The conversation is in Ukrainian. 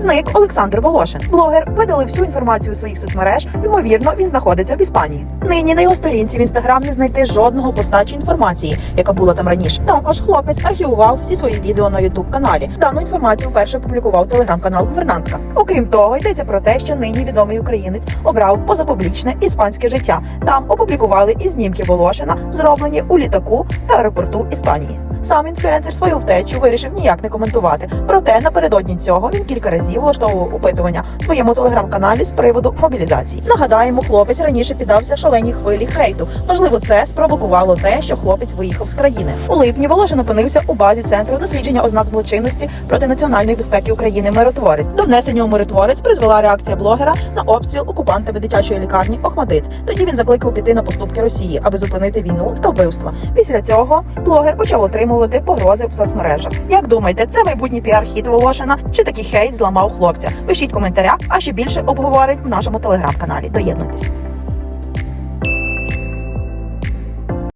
Зник Олександр Волошин. Блогер видалив всю інформацію у своїх соцмереж. Ймовірно, він знаходиться в Іспанії. Нині на його сторінці в інстаграм не знайти жодного поста чи інформації, яка була там раніше. Також хлопець архівував всі свої відео на ютуб каналі. Дану інформацію вперше опублікував телеграм-канал Гувернантка. Окрім того, йдеться про те, що нині відомий українець обрав позапублічне іспанське життя. Там опублікували і знімки Волошина, зроблені у літаку та аеропорту Іспанії. Сам інфлюенсер свою втечу вирішив ніяк не коментувати. Проте напередодні цього він кілька разів влаштовував опитування в своєму телеграм-каналі з приводу мобілізації. Нагадаємо, хлопець раніше піддався шаленій хвилі хейту. Можливо, це спровокувало те, що хлопець виїхав з країни. У липні Волошин опинився у базі центру дослідження ознак злочинності проти національної безпеки України миротворець. До внесення у миротворець призвела реакція блогера на обстріл окупантами дитячої лікарні Охмадит. Тоді він закликав піти на поступки Росії, аби зупинити війну та вбивства. Після цього блогер почав отримувати погрози в соцмережах. Як думаєте, це майбутній піар-хід Волошина чи такий хейт зламав хлопця? Пишіть коментаря, а ще більше обговорить в нашому телеграм-каналі. Доєднуйтесь.